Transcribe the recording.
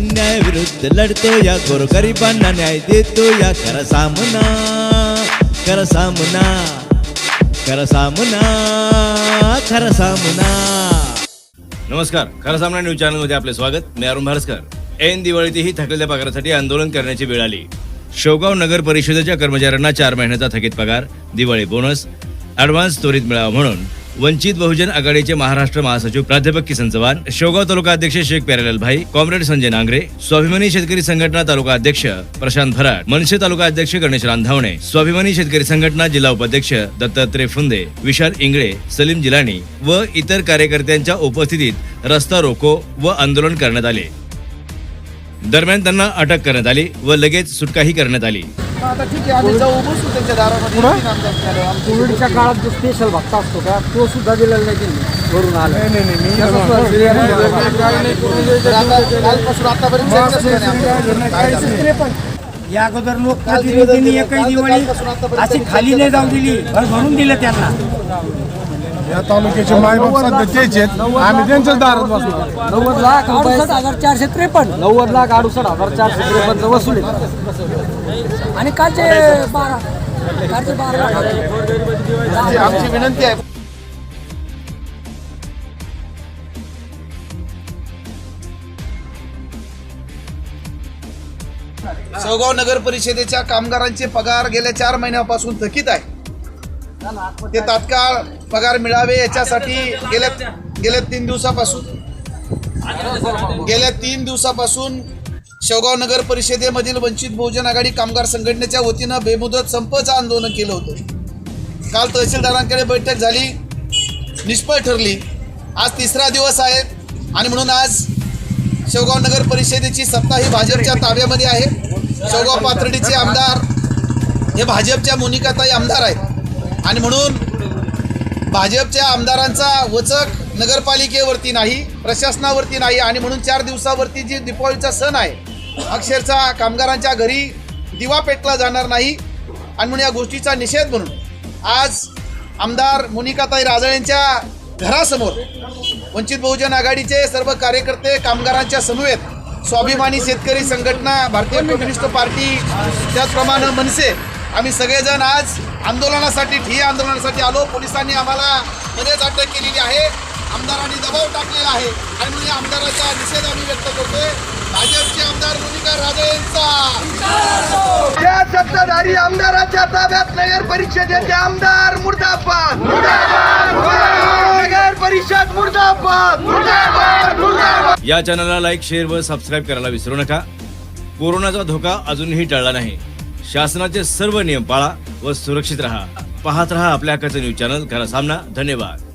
अन्याय विरुद्ध लढतो या गोरगरिबांना न्याय देतो या खरा सामना खरा सामना खरा सामना खरा सामना. नमस्कार. खरा सामना न्यूज चॅनलमध्ये आपले स्वागत. मी अरुण भारसकर ऐन दिवाळीतही थकलेल्या पगारासाठी आंदोलन करण्याची वेळ आली. शेवगाव नगर परिषदेच्या कर्मचाऱ्यांना चार महिन्याचा थकीत पगार दिवाळी बोनस ऍडव्हान्स त्वरित मिळावा म्हणून वंचित बहुजन आघाडीचे महाराष्ट्र महासचिव प्राध्यापक किसन चव्हाण शेवगाव तालुका अध्यक्ष शेख प्यारेलाल भाई कॉम्रेड संजय नांगरे स्वाभिमानी शेतकरी संघटना तालुका अध्यक्ष प्रशांत भराड मनसे तालुका अध्यक्ष गणेश रांधावणे स्वाभिमानी शेतकरी संघटना जिल्हा उपाध्यक्ष दत्तात्रय फुंदे विशाल इंगळे सलीम जिलानी व इतर कार्यकर्त्यांच्या उपस्थितीत रस्ता रोको व आंदोलन करण्यात आले. दरम्यान त्यांना अटक करण्यात आली व लगेच सुटकाही करण्यात आली. आता ठीक आहे आम्ही जाऊ बसू त्यांच्या दारामध्ये. तीन आमदार झाले. आमचे कोविडच्या काळात जो स्पेशल भत्ता असतो का तो सुद्धा दिलेला नाही त्यांनी वरून आला. तर आता कालपासून आतापर्यंत चर्चाच नाही आमच्या. काय झालं? या अगोदर लोक काल प्रतिनिधींनी एकही दिवाळी कालपासून आतापर्यंत अशी खाली नाही जाऊ दिली भर भरून दिलं त्यांना. या तालुक्याचे मायबाप सध्या तेच आहेत. आम्ही त्यांच्याच दारात बसलो. नव्वद लाख अडुसष्ट हजार चारशे त्रेपन्न. नव्वद लाख अडुसष्ट हजार चारशे त्रेपन्न वसुली आणि कालचे बारा कालचे बारा आमची- विनंती आहे. शेवगाव नगर परिषदेच्या कामगारांचे पगार गेल्या चार महिन्यापासून थकीत आहे. ते तात्काळ पगार मिळावे याच्यासाठी गेल्या गेल्या तीन दिवसापासून. गेल्या तीन दिवसापासून शेवगाव नगर परिषदेमधील वंचित बहुजन आघाडी कामगार संघटनेच्या वतीनं बेमुदत संपचं आंदोलन केलं होतं. काल तहसीलदारांकडे बैठक झाली निष्फळ ठरली. आज तिसरा दिवस आहे आणि म्हणून आज शेवगाव नगर परिषदेची सत्ता ही भाजपच्या ताब्यामध्ये आहे. शेवगाव पाथर्डीचे आमदार हे भाजपच्या मोनिकाताई आमदार आहेत. आणि म्हणून भाजपच्या आमदारांचा वचक नगरपालिकेवरती नाही प्रशासनावरती नाही आणि म्हणून चार दिवसावरती जी दीपावलीचा सण आहे अक्षरशः कामगारांच्या घरी दिवा पेटला जाणार नाही. आणि म्हणून या गोष्टीचा निषेध म्हणून आज आमदार मोनिकाताई राजळेंच्या घरासमोर वंचित बहुजन आघाडीचे सर्व कार्यकर्ते कामगारांच्या समवेत स्वाभिमानी शेतकरी संघटना भारतीय कम्युनिस्ट पार्टी त्याचप्रमाणे मनसे आम्ही सगळेजण आज आंदोलनासाठी ठिय्या आंदोलनासाठी आलो. पोलिसांनी आम्हाला मध्येच अटक केलेली आहे. आमदारांनी दबाव टाकलेला आहे. आणि म्हणून आमदाराचा निषेध आम्ही व्यक्त करतोय. भाजपचे आमदार मोनिका राजे यांचा. या सत्ताधारी आमदाराच्या ताब्यात नगर परिषदेचे आमदार मुर्दाबाद. नगर परिषद मुर्दाबाद. मुर्दाबाद मुर्दाबाद या चॅनलला लाईक शेअर व सबस्क्राईब करायला विसरू नका. कोरोनाचा धोका अजूनही टळला नाही. शासनाचे सर्व नियम पाळा व सुरक्षित राहा. पाहत रहा आपल्या हक्काचं न्यूज चॅनल करा सामना. धन्यवाद.